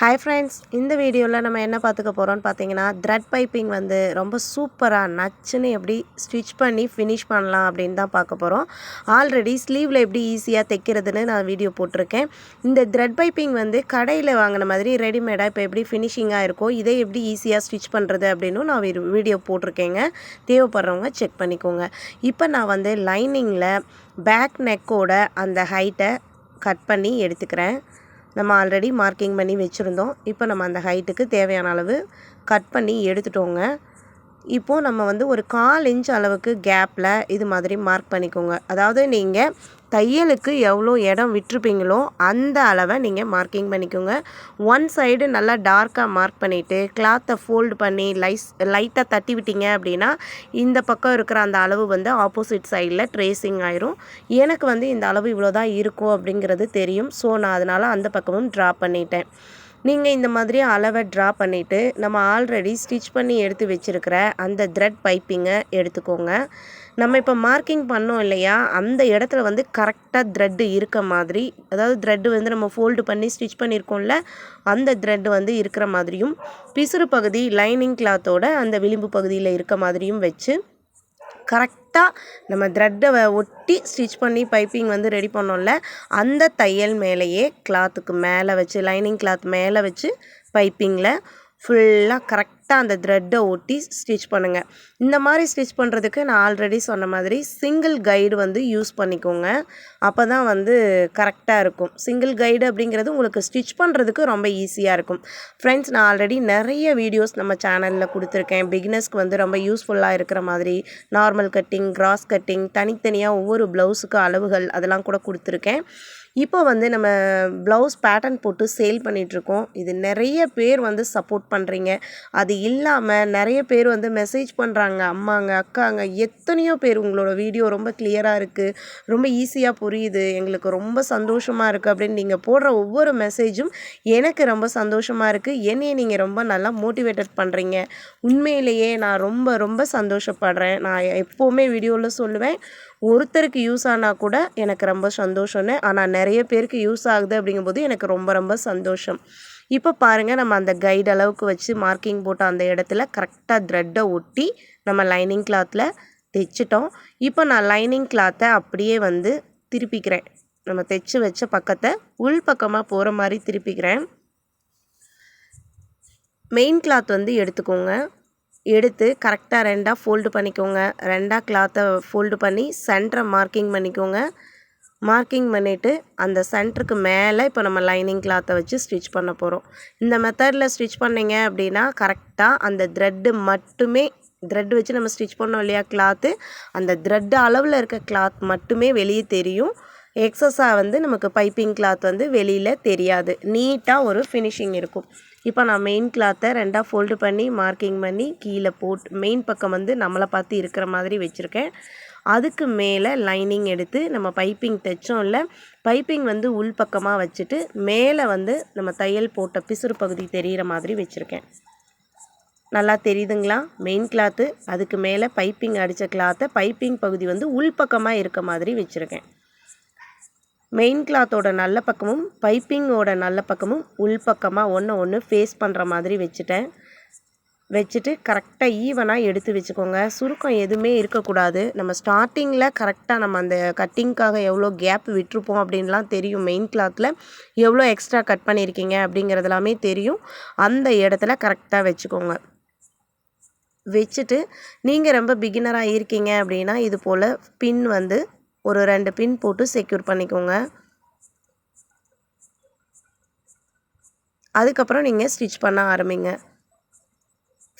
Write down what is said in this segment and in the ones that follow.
Hi friends இந்த வீடியோவில் நம்ம என்ன பார்த்துக்க போகிறோம்னு பார்த்தீங்கன்னா த்ரெட் பைப்பிங் வந்து ரொம்ப சூப்பராக நச்சுன்னு எப்படி ஸ்டிச் பண்ணி ஃபினிஷ் பண்ணலாம் அப்படின்னு தான் பார்க்க போகிறோம் ஆல்ரெடி ஸ்லீவில் எப்படி ஈஸியாக தைக்கிறதுன்னு நான் வீடியோ போட்டிருக்கேன். இந்த த்ரெட் பைப்பிங் வந்து கடையில் வாங்கின மாதிரி ரெடிமேடாக இப்போ எப்படி ஃபினிஷிங்காக இருக்கோ இதை எப்படி ஈஸியாக ஸ்டிச் பண்ணுறது அப்படின்னு நான் வீடியோ போட்டிருக்கேங்க. தேவைப்படுறவங்க செக் பண்ணிக்கோங்க. இப்போ நான் வந்து லைனிங்கில் பேக் நெக்கோட அந்த ஹைட்டை கட் பண்ணி எடுத்துக்கிறேன். நம்ம ஆல்ரெடி மார்க்கிங் பண்ணி வச்சுருந்தோம். இப்போ நம்ம அந்த ஹைட்டுக்கு தேவையான அளவு கட் பண்ணி எடுத்துட்டோங்க. இப்போது நம்ம வந்து ஒரு கால் இன்ச் அளவுக்கு கேப்பில் இது மாதிரி மார்க் பண்ணிக்கோங்க. அதாவது நீங்கள் தையலுக்கு எவ்வளோ இடம் விட்டுருப்பீங்களோ அந்த அளவை நீங்கள் மார்க்கிங் பண்ணிக்கோங்க. ஒன் சைடு நல்லா டார்க்காக மார்க் பண்ணிவிட்டு கிளாத்தை ஃபோல்டு பண்ணி லைஸ் லைட்டாக தட்டி விட்டீங்க அப்படின்னா இந்த பக்கம் இருக்கிற அந்த அளவு வந்து ஆப்போசிட் சைடில் ட்ரேசிங் ஆயிரும். எனக்கு வந்து இந்த அளவு இவ்வளோ தான் இருக்கும் அப்படிங்கிறது தெரியும். ஸோ நான் அதனால் அந்த பக்கமும் ட்ரா பண்ணிட்டேன். நீங்கள் இந்த மாதிரி அளவை ட்ரா பண்ணிவிட்டு நம்ம ஆல்ரெடி ஸ்டிச் பண்ணி எடுத்து வச்சுருக்கிற அந்த த்ரெட் பைப்பிங்கை எடுத்துக்கோங்க. நம்ம இப்போ மார்க்கிங் பண்ணோம் இல்லையா? அந்த இடத்துல வந்து கரெக்டாக த்ரெட்டு இருக்க மாதிரி அதாவது த்ரெட்டு வந்து நம்ம ஃபோல்டு பண்ணி ஸ்டிச் பண்ணியிருக்கோம்ல அந்த த்ரெட்டு வந்து இருக்கிற மாதிரியும் பிசுறு பகுதி லைனிங் கிளாத்தோட அந்த விளிம்பு பகுதியில் இருக்க மாதிரியும் வச்சு கரெக்டாக நம்ம த்ரெட்டை ஒட்டி ஸ்டிச் பண்ணி பைப்பிங் வந்து ரெடி பண்ணோம்ல அந்த தையல் மேலேயே கிளாத்துக்கு மேலே வச்சு லைனிங் கிளாத் மேலே வச்சு பைப்பிங்கில் ஃபுல்லாக கரெக்ட் கரெக்டாக அந்த த்ரெட்டை ஒட்டி ஸ்டிச் பண்ணுங்கள் இந்த மாதிரி ஸ்டிச் பண்ணுறதுக்கு நான் ஆல்ரெடி சொன்ன மாதிரி சிங்கிள் கைடு வந்து யூஸ் பண்ணிக்கோங்க. அப்போ தான் வந்து கரெக்டாக இருக்கும். சிங்கிள் கைடு அப்படிங்கிறது உங்களுக்கு ஸ்டிச் பண்ணுறதுக்கு ரொம்ப ஈஸியாக இருக்கும். ஃப்ரெண்ட்ஸ் நான் ஆல்ரெடி நிறைய வீடியோஸ் நம்ம சேனலில் கொடுத்துருக்கேன். பிகினர்ஸ்க்கு வந்து ரொம்ப யூஸ்ஃபுல்லாக இருக்கிற மாதிரி நார்மல் கட்டிங் கிராஸ் கட்டிங் தனித்தனியாக ஒவ்வொரு ப்ளவுஸுக்கு அளவுகள் அதெல்லாம் கூட கொடுத்துருக்கேன். இப்போ வந்து நம்ம ப்ளவுஸ் பேட்டர்ன் போட்டு சேல் பண்ணிகிட்ருக்கோம் இது நிறைய பேர் வந்து சப்போர்ட் பண்ணுறீங்க அது இல்லாமல் நிறைய பேர் வந்து மெசேஜ் பண்ணுறாங்க அம்மாங்க அக்காங்க எத்தனையோ பேர் உங்களோட வீடியோ ரொம்ப கிளியராக இருக்குது ரொம்ப ஈஸியாக புரியுது எங்களுக்கு ரொம்ப சந்தோஷமாக இருக்குது அப்படின்னு நீங்கள் போடுற ஒவ்வொரு மெசேஜும் எனக்கு ரொம்ப சந்தோஷமாக இருக்குது என்னையை நீங்கள் ரொம்ப நல்லா மோட்டிவேட்டட் பண்ணுறீங்க உண்மையிலேயே நான் ரொம்ப ரொம்ப சந்தோஷப்படுறேன். நான் எப்போவுமே வீடியோவில் சொல்லுவேன் ஒருத்தருக்கு யூஸ் ஆனால் கூட எனக்கு ரொம்ப சந்தோஷம்னு. ஆனால் நிறைய பேருக்கு யூஸ் ஆகுது அப்படிங்கும்போது எனக்கு ரொம்ப ரொம்ப சந்தோஷம். இப்போ பாருங்கள் நம்ம அந்த கைடு அளவுக்கு வச்சு மார்க்கிங் போட்ட அந்த இடத்துல கரெக்டாக த்ரெட்டை ஒட்டி நம்ம லைனிங் கிளாத்தில் தைச்சிட்டோம். இப்போ நான் லைனிங் கிளாத்தை அப்படியே வந்து திருப்பிக்கிறேன். நம்ம தைச்சி வச்ச பக்கத்தை உள் பக்கமாக போகிற மாதிரி திருப்பிக்கிறேன். மெயின் கிளாத் வந்து எடுத்துக்கோங்க. எடுத்து கரெக்டாக ரெண்டாக ஃபோல்டு பண்ணிக்கோங்க. ரெண்டாக கிளாத்தை ஃபோல்டு பண்ணி சென்டரை மார்க்கிங் பண்ணிக்கோங்க. மார்க்கிங் பண்ணிவிட்டு அந்த சென்டருக்கு மேலே இப்போ நம்ம லைனிங் கிளாத்தை வச்சு ஸ்டிச் பண்ண போகிறோம். இந்த மெத்தடில் ஸ்டிச் பண்ணிங்க அப்படின்னா கரெக்டாக அந்த த்ரெட்டு மட்டுமே த்ரெட் வச்சு நம்ம ஸ்டிச் பண்ணோம் இல்லையா கிளாத்து அந்த த்ரெட்டு அளவில் இருக்க கிளாத் மட்டுமே வெளியே தெரியும். எக்ஸஸாக வந்து நமக்கு பைப்பிங் கிளாத் வந்து வெளியில் தெரியாது. நீட்டாக ஒரு ஃபினிஷிங் இருக்கும். இப்போ நான் மெயின் கிளாத்தை ரெண்டாக ஃபோல்டு பண்ணி மார்க்கிங் பண்ணி கீழே போட்டு மெயின் பக்கம் வந்து நம்மளை பார்த்து இருக்கிற மாதிரி வச்சுருக்கேன். அதுக்கு மேலே லைனிங் எடுத்து நம்ம பைப்பிங் தைச்சோம் இல்லை பைப்பிங் வந்து உள் பக்கமாக வச்சுட்டு மேலே வந்து நம்ம தையல் போட்ட பிசுறு பகுதி தெரிகிற மாதிரி வச்சுருக்கேன். நல்லா தெரியுதுங்களா? மெயின் கிளாத்து அதுக்கு மேலே பைப்பிங் அடித்த கிளாத்தை பைப்பிங் பகுதி வந்து உள் பக்கமாக இருக்க மாதிரி வச்சுருக்கேன். மெயின் கிளாத்தோட நல்ல பக்கமும் பைப்பிங்கோட நல்ல பக்கமும் உள் பக்கமாக ஒன்று ஒன்று ஃபேஸ் பண்ணுற மாதிரி வச்சுட்டேன். வச்சுட்டு கரெக்டாக ஈவனாக எடுத்து வச்சுக்கோங்க. சுருக்கம் எதுவுமே இருக்கக்கூடாது. நம்ம ஸ்டார்டிங்கில் கரெக்டாக நம்ம அந்த கட்டிங்க்காக எவ்வளோ கேப் விட்டுருப்போம் அப்படின்லாம் தெரியும். மெயின் கிளாத்தில் எவ்வளோ எக்ஸ்ட்ரா கட் பண்ணியிருக்கீங்க அப்படிங்கிறதெல்லாமே தெரியும். அந்த இடத்துல கரெக்டாக வச்சுக்கோங்க. வச்சுட்டு நீங்கள் ரொம்ப பிகினராக இருக்கீங்க அப்படின்னா இது போல் பின் வந்து ஒரு ரெண்டு பின் போட்டு செக்யூர் பண்ணிக்கோங்க. அதுக்கப்புறம் நீங்கள் ஸ்டிச் பண்ண ஆரம்பிங்க.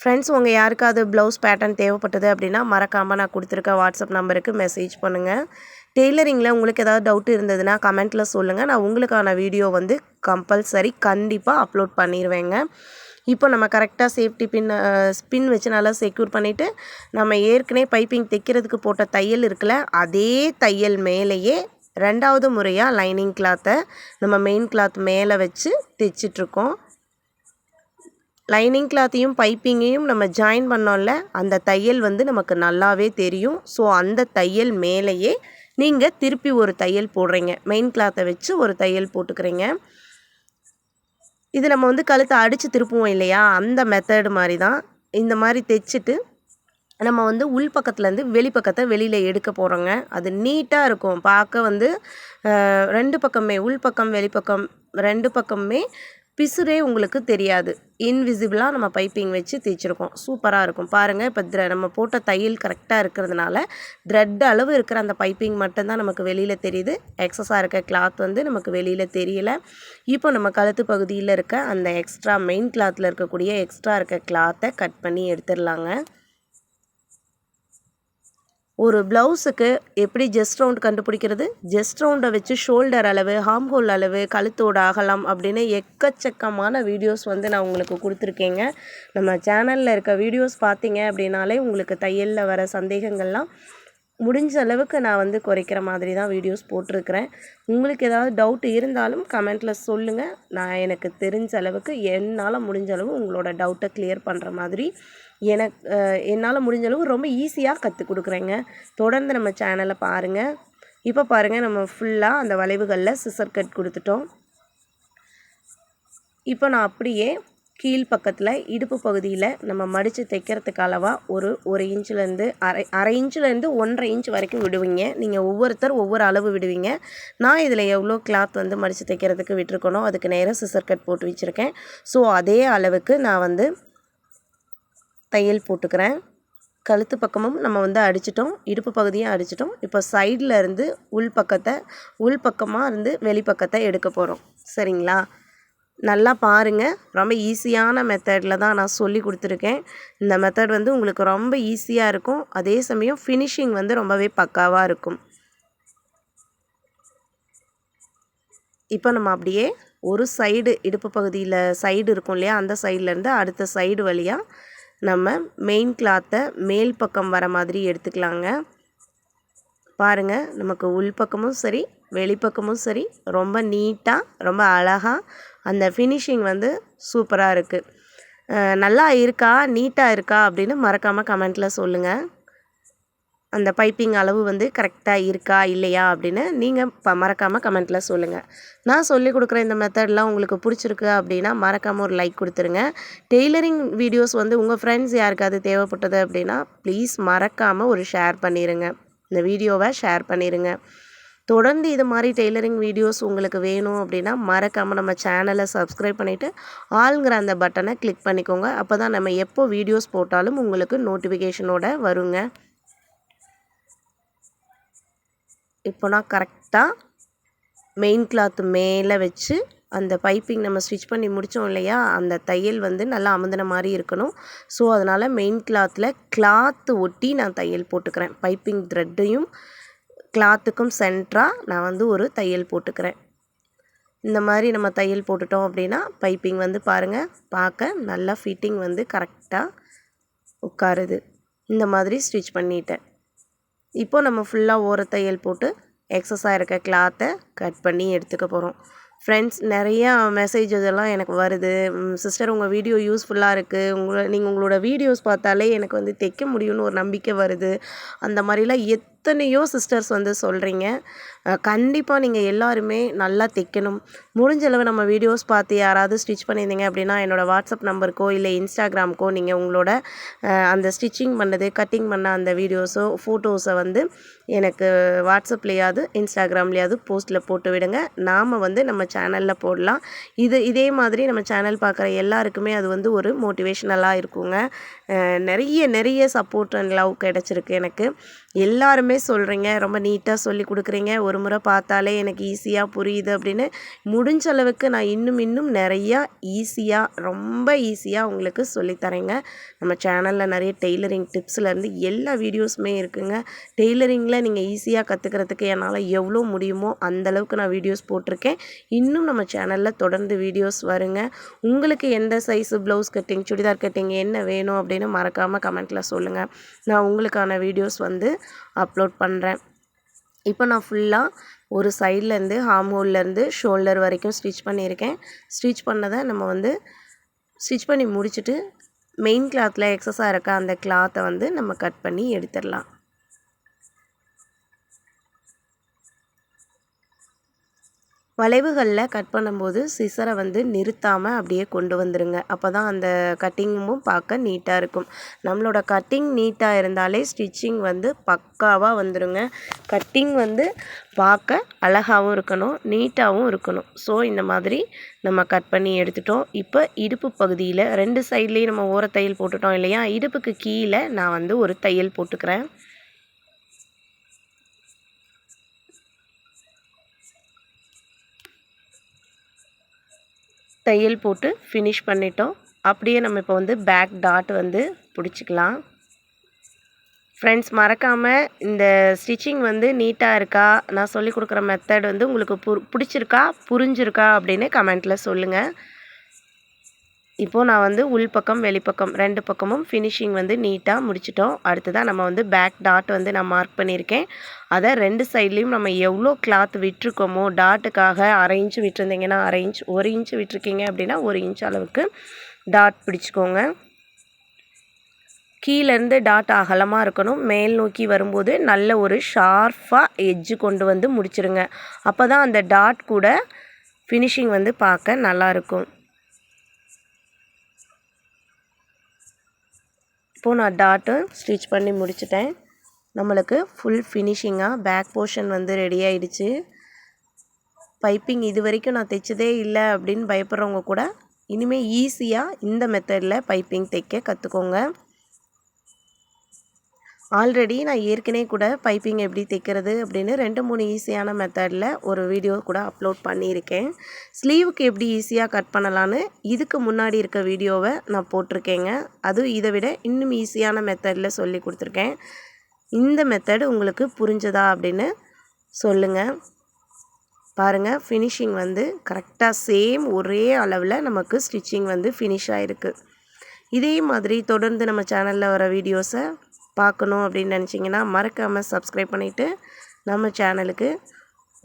ஃப்ரெண்ட்ஸ் உங்கள் யாருக்காவது ப்ளவுஸ் பேட்டர்ன் தேவைப்பட்டது அப்படின்னா மறக்காமல் நான் கொடுத்துருக்க வாட்ஸ்அப் நம்பருக்கு மெசேஜ் பண்ணுங்கள் டெய்லரிங்கில் உங்களுக்கு ஏதாவது டவுட் இருந்ததுன்னா கமெண்ட்டில் சொல்லுங்கள் நான் உங்களுக்கான வீடியோ வந்து கம்பல்சரி கண்டிப்பாக அப்லோட் பண்ணிடுவேங்க இப்போ நம்ம கரெக்டாக சேஃப்டி பின் ஸ்பின் வச்சு நல்லா செக்யூர் பண்ணிவிட்டு நம்ம ஏற்கனவே பைப்பிங் தைக்கிறதுக்கு போட்ட தையல் இருக்குல்ல அதே தையல் மேலேயே ரெண்டாவது முறையாக லைனிங் கிளாத்தை நம்ம மெயின் கிளாத் மேலே வச்சு தைச்சிட்ருக்கோம் லைனிங் கிளாத்தையும் பைப்பிங்கையும் நம்ம ஜாயின் பண்ணோம்ல அந்த தையல் வந்து நமக்கு நல்லாவே தெரியும். ஸோ அந்த தையல் மேலேயே நீங்கள் திருப்பி ஒரு தையல் போடுறீங்க. மெயின் கிளாத்தை வச்சு ஒரு தையல் போட்டுக்கிறீங்க. இது நம்ம வந்து கழுத்தை அடித்து திருப்புவோம் இல்லையா? அந்த மெத்தடு மாதிரி தான் இந்த மாதிரி தைச்சிட்டு நம்ம வந்து உள் பக்கத்துலேருந்து வெளிப்பக்கத்தை வெளியில் எடுக்க போகிறோங்க அது நீட்டாக இருக்கும். பார்க்க வந்து ரெண்டு பக்கமே உள் பக்கம் வெளிப்பக்கம் ரெண்டு பக்கமே பிசுரே உங்களுக்கு தெரியாது. இன்விசிபிளாக நம்ம பைப்பிங் வச்சு தேய்ச்சிருக்கோம். சூப்பராக இருக்கும். பாருங்கள் இப்போ த்ர நம்ம போட்ட தையல் கரெக்டாக இருக்கிறதுனால த்ரெட் அளவு இருக்கிற அந்த பைப்பிங் மட்டும்தான் நமக்கு வெளியில் தெரியுது. எக்ஸஸாக இருக்க கிளாத் வந்து நமக்கு வெளியில் தெரியல. இப்போ நம்ம கழுத்து பகுதியில் இருக்க அந்த எக்ஸ்ட்ரா மெயின் கிளாத்தில் இருக்கக்கூடிய எக்ஸ்ட்ரா இருக்க கிளாத்தை கட் பண்ணி எடுத்துடலாங்க. ஒரு ப்ளவுஸுக்கு எப்படி ஜஸ்ட் ரவுண்ட் கண்டுபிடிக்கிறது? ஜஸ்ட் ரவுண்டை வச்சு ஷோல்டர் அளவு ஹார்ம் ஹோல் அளவு கழுத்தோட அகலம் அப்படின்னு எக்கச்சக்கமான வீடியோஸ் வந்து நான் உங்களுக்கு கொடுத்துருக்கேங்க. நம்ம சேனலில் இருக்க வீடியோஸ் பார்த்தீங்க அப்படின்னாலே உங்களுக்கு தையலில் வர சந்தேகங்கள்லாம் முடிஞ்ச அளவுக்கு நான் வந்து குறைக்கிற மாதிரி தான் வீடியோஸ் போட்டிருக்கிறேன். உங்களுக்கு ஏதாவது டவுட் இருந்தாலும் கமெண்ட்டில் சொல்லுங்கள் நான் எனக்கு தெரிஞ்ச அளவுக்கு என்னால் முடிஞ்ச அளவு உங்களோட டவுட்டை கிளியர் பண்ணுற மாதிரி எனக்கு என்னால் முடிஞ்ச அளவு ரொம்ப ஈஸியாக கற்றுக் கொடுக்குறேங்க. தொடர்ந்து நம்ம சேனலை பாருங்கள் இப்போ பாருங்கள் நம்ம ஃபுல்லாக அந்த வளைவுகளில் சிசர் கட் கொடுத்துட்டோம். இப்போ நான் அப்படியே கீழ் பக்கத்தில் இடுப்பு பகுதியில் நம்ம மடித்து தைக்கிறதுக்கு அளவாக ஒரு ஒரு இன்ச்சிலேருந்து அரை அரை இன்ச்சிலேருந்து ஒன்றரை இன்ச் வரைக்கும் விடுவீங்க. நீங்கள் ஒவ்வொருத்தர் ஒவ்வொரு அளவு விடுவீங்க. நான் இதில் எவ்வளோ கிளாத் வந்து மடித்து தைக்கிறதுக்கு விட்டுருக்கணும் அதுக்கு நேராக சிசர் கட் போட்டு வச்சுருக்கேன். ஸோ அதே அளவுக்கு நான் வந்து தையல் போட்டுக்கிறேன். கழுத்து பக்கமும் நம்ம வந்து அடிச்சிட்டோம். இடுப்பு பகுதியும் அடிச்சிட்டோம். இப்போ சைடில் இருந்து உள் பக்கத்தை உள் பக்கமாக இருந்து வெளிப்பக்கத்தை எடுக்க போகிறோம் சரிங்களா? நல்லா பாருங்கள் ரொம்ப ஈஸியான மெத்தடில் தான் நான் சொல்லி கொடுத்துருக்கேன். இந்த மெத்தட் வந்து உங்களுக்கு ரொம்ப ஈஸியாக இருக்கும். அதே சமயம் ஃபினிஷிங் வந்து ரொம்பவே பக்காவாக இருக்கும். இப்போ நம்ம அப்படியே ஒரு சைடு இடுப்பு பகுதியில் சைடு இருக்கும் இல்லையா? அந்த சைட்லேருந்து அடுத்த சைடு வழியாக நம்ம மெயின் கிளாத்தை மேல் பக்கம் வர மாதிரி எடுத்துக்கலாங்க. பாருங்கள் நமக்கு உள்பக்கமும் சரி வெளிப்பக்கமும் சரி ரொம்ப நீட்டாக ரொம்ப அழகாக அந்த ஃபினிஷிங் வந்து சூப்பராக இருக்குது நல்லா இருக்கா நீட்டாக இருக்கா அப்படின்னு மறக்காமல் கமெண்ட்டில் சொல்லுங்கள் அந்த பைப்பிங் அளவு வந்து கரெக்டாக இருக்கா இல்லையா அப்படின்னு நீங்கள் ப மறக்காமல் கமெண்ட்டில் சொல்லுங்கள் நான் சொல்லி கொடுக்குற இந்த மெத்தட்லாம் உங்களுக்கு பிடிச்சிருக்கு அப்படின்னா மறக்காமல் ஒரு லைக் கொடுத்துருங்க. டெய்லரிங் வீடியோஸ் வந்து உங்கள் ஃப்ரெண்ட்ஸ் யாருக்காவது தேவைப்பட்டது அப்படின்னா ப்ளீஸ் மறக்காமல் ஒரு ஷேர் பண்ணிடுங்க இந்த வீடியோவை ஷேர் பண்ணிடுங்க தொடர்ந்து இது மாதிரி டெய்லரிங் வீடியோஸ் உங்களுக்கு வேணும் அப்படின்னா மறக்காமல் நம்ம சேனலை சப்ஸ்கிரைப் பண்ணிவிட்டு ஆளுங்கிற அந்த பட்டனை கிளிக் பண்ணிக்கோங்க. அப்போ தான் நம்ம எப்போ வீடியோஸ் போட்டாலும் உங்களுக்கு நோட்டிஃபிகேஷனோட வருங்க. இப்போ நான் கரெக்டாக மெயின் கிளாத் மேலே வச்சு அந்த பைப்பிங் நம்ம ஸ்டிச் பண்ணி முடித்தோம் இல்லையா? அந்த தையல் வந்து நல்லா அமுந்தின மாதிரி இருக்கணும். ஸோ அதனால் மெயின் கிளாத்தில் கிளாத்து ஒட்டி நான் தையல் போட்டுக்கிறேன். பைப்பிங் த்ரெட்டையும் கிளாத்துக்கும் சென்ட்ராக நான் வந்து ஒரு தையல் போட்டுக்கிறேன். இந்த மாதிரி நம்ம தையல் போட்டுட்டோம் அப்படின்னா பைப்பிங் வந்து பாருங்கள் பார்க்க நல்லா ஃபிட்டிங் வந்து கரெக்டாக உட்காருது. இந்த மாதிரி ஸ்டிச் பண்ணிட்டேன். இப்போ நம்ம ஃபுல்லாக ஓர தையல் போட்டு எக்ஸஸாக இருக்க கிளாத்தை கட் பண்ணி எடுத்துக்க போகிறோம் ஃப்ரெண்ட்ஸ் நிறையா மெசேஜஸ் எல்லாம் எனக்கு வருது. சிஸ்டர் உங்கள் வீடியோ யூஸ்ஃபுல்லாக இருக்குது உங்களை நீங்கள் உங்களோட வீடியோஸ் பார்த்தாலே எனக்கு வந்து தைக்க முடியும்னு ஒரு நம்பிக்கை வருது. அந்த மாதிரிலாம் எத் எத்தனையோ சிஸ்டர்ஸ் வந்து சொல்கிறீங்க கண்டிப்பாக நீங்கள் எல்லாருமே நல்லா தைக்கணும். முடிஞ்சளவு நம்ம வீடியோஸ் பார்த்து யாராவது ஸ்டிச் பண்ணியிருந்தீங்க அப்படின்னா என்னோடய வாட்ஸ்அப் நம்பருக்கோ இல்லை இன்ஸ்டாகிராமுக்கோ நீங்கள் உங்களோட அந்த ஸ்டிச்சிங் பண்ணது கட்டிங் பண்ண அந்த வீடியோஸோ ஃபோட்டோஸை வந்து எனக்கு வாட்ஸ்அப்லேயாவது இன்ஸ்டாகிராம்லேயாவது போஸ்ட்டில் போட்டு விடுங்க. நாம் வந்து நம்ம சேனலில் போடலாம். இது இதே மாதிரி நம்ம சேனல் பார்க்குற எல்லாருக்குமே அது வந்து ஒரு மோட்டிவேஷ்னலாக இருக்குங்க. நிறைய நிறைய சப்போர்ட் அண்ட் லவ் கிடச்சிருக்கு எனக்கு. எல்லாருமே சொல்கிறீங்க ரொம்ப நீட்டாக சொல்லி கொடுக்குறீங்க. ஒரு முறை பார்த்தாலே எனக்கு ஈஸியாக புரியுது அப்படின்னு முடிஞ்ச அளவுக்கு நான் இன்னும் இன்னும் நிறையா ஈஸியாக ரொம்ப ஈஸியாக உங்களுக்கு சொல்லித்தரேங்க. நம்ம சேனலில் நிறைய டெய்லரிங் டிப்ஸ்லேருந்து எல்லா வீடியோஸுமே இருக்குங்க. டெய்லரிங்கில் நீங்கள் ஈஸியாக கற்றுக்கிறதுக்கு என்னால் எவ்வளோ முடியுமோ அந்தளவுக்கு நான் வீடியோஸ் போட்டிருக்கேன். இன்னும் நம்ம சேனலில் தொடர்ந்து வீடியோஸ் வருங்க. உங்களுக்கு எந்த size blouse cutting churidar cutting என்ன வேணும் அப்படின்னு மறக்காமல் கமெண்ட்டில் சொல்லுங்கள் நான் உங்களுக்கான வீடியோஸ் வந்து அப்லோட் பண்ணுறேன் இப்போ நான் ஃபுல்லாக ஒரு சைட்லேருந்து ஹார்ம் ஹோல்லேருந்து ஷோல்டர் வரைக்கும் ஸ்டிச் பண்ணியிருக்கேன். ஸ்டிச் பண்ணதை நம்ம வந்து ஸ்டிச் பண்ணி முடிச்சுட்டு மெயின் கிளாத்தில் எக்ஸஸாக இருக்க அந்த கிளாத்தை வந்து நம்ம கட் பண்ணி எடுத்துடலாம். வளைவுகளில் கட் பண்ணும்போது சிசரை வந்து நிறுத்தாமல் அப்படியே கொண்டு வந்துடுங்க அப்போ தான் அந்த கட்டிங்கும் பார்க்க நீட்டாக இருக்கும். நம்மளோட கட்டிங் நீட்டாக இருந்தாலே ஸ்டிச்சிங் வந்து பக்காவாக வந்துடுங்க கட்டிங் வந்து பார்க்க அழகாகவும் இருக்கணும் நீட்டாகவும் இருக்கணும். ஸோ இந்த மாதிரி நம்ம கட் பண்ணி எடுத்துட்டோம். இப்போ இடுப்பு பகுதியில் ரெண்டு சைட்லேயும் நம்ம ஓர தையல் போட்டுட்டோம் இல்லையா? இடுப்புக்கு கீழே நான் வந்து ஒரு தையல் போட்டுக்கிறேன். தையல் போட்டு ஃபினிஷ் பண்ணிட்டோம். அப்படியே நம்ம இப்போ வந்து பேக் டாட் வந்து பிடிச்சிக்கலாம். ஃப்ரெண்ட்ஸ் மறக்காமல் இந்த ஸ்டிச்சிங் வந்து நீட்டாக இருக்கா? நான் சொல்லி கொடுக்குற மெத்தட் வந்து உங்களுக்கு பு பிடிச்சிருக்கா? புரிஞ்சிருக்கா? அப்படின்னு கமெண்ட்டில் சொல்லுங்கள் இப்போது நான் வந்து உள்பக்கம் வெளிப்பக்கம் ரெண்டு பக்கமும் ஃபினிஷிங் வந்து நீட்டாக முடிச்சிட்டோம். அடுத்ததாக நம்ம வந்து பேக் டாட் வந்து நான் மார்க் பண்ணியிருக்கேன். அதை ரெண்டு சைட்லேயும் நம்ம எவ்வளோ கிளாத் விட்டுருக்கோமோ டாட்டுக்காக அரை இன்ச்சு விட்டுருந்தீங்கன்னா அரை இன்ச் ஒரு இன்ச்சு விட்டுருக்கீங்க அப்படின்னா ஒரு இன்ச் அளவுக்கு டாட் பிடிச்சிக்கோங்க. கீழேருந்து டாட் அகலமாக இருக்கணும். மேல் நோக்கி வரும்போது நல்ல ஒரு ஷார்ப்பாக எஜ்ஜு கொண்டு வந்து முடிச்சிருங்க. அப்போ தான் அந்த டாட் கூட ஃபினிஷிங் வந்து பார்க்க நல்லாயிருக்கும் இப்போது நான் டாட்டு ஸ்டிச் பண்ணி முடிச்சிட்டேன். நம்மளுக்கு ஃபுல் ஃபினிஷிங்காக பேக் போர்ஷன் வந்து ரெடி ஆயிடுச்சு. பைப்பிங் இது வரைக்கும் நான் தைச்சதே இல்லை அப்படின்னு பயப்படுறவங்க கூட இனிமேல் ஈஸியாக இந்த மெத்தடில் பைப்பிங் தைக்க கற்றுக்கோங்க ஆல்ரெடி நான் ஏற்கனவே கூட பைப்பிங் எப்படி தைக்கிறது அப்படின்னு ரெண்டு மூணு ஈஸியான மெத்தடில் ஒரு வீடியோ கூட அப்லோட் பண்ணியிருக்கேன். ஸ்லீவுக்கு எப்படி ஈஸியாக கட் பண்ணலான்னு இதுக்கு முன்னாடி இருக்க வீடியோவை நான் போட்டிருக்கேங்க. அதுவும் இதை விட இன்னும் ஈஸியான மெத்தடில் சொல்லி கொடுத்துருக்கேன். இந்த மெத்தட் உங்களுக்கு புரிஞ்சதா அப்படின்னு சொல்லுங்கள் பாருங்கள் ஃபினிஷிங் வந்து கரெக்டாக சேம் ஒரே அளவில் நமக்கு ஸ்டிச்சிங் வந்து ஃபினிஷ் ஆகிருக்கு இதே மாதிரி தொடர்ந்து நம்ம சேனலில் வர வீடியோஸை பார்க்கணும் அப்படின்னு நினச்சிங்கன்னா மறக்காமல் சப்ஸ்கிரைப் பண்ணிவிட்டு நம்ம சேனலுக்கு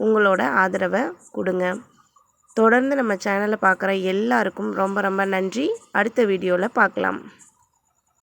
உங்களோட ஆதரவை கொடுங்க. தொடர்ந்து நம்ம சேனலை பார்க்குற எல்லாருக்கும் ரொம்ப ரொம்ப நன்றி. அடுத்த வீடியோவில் பார்க்கலாம்.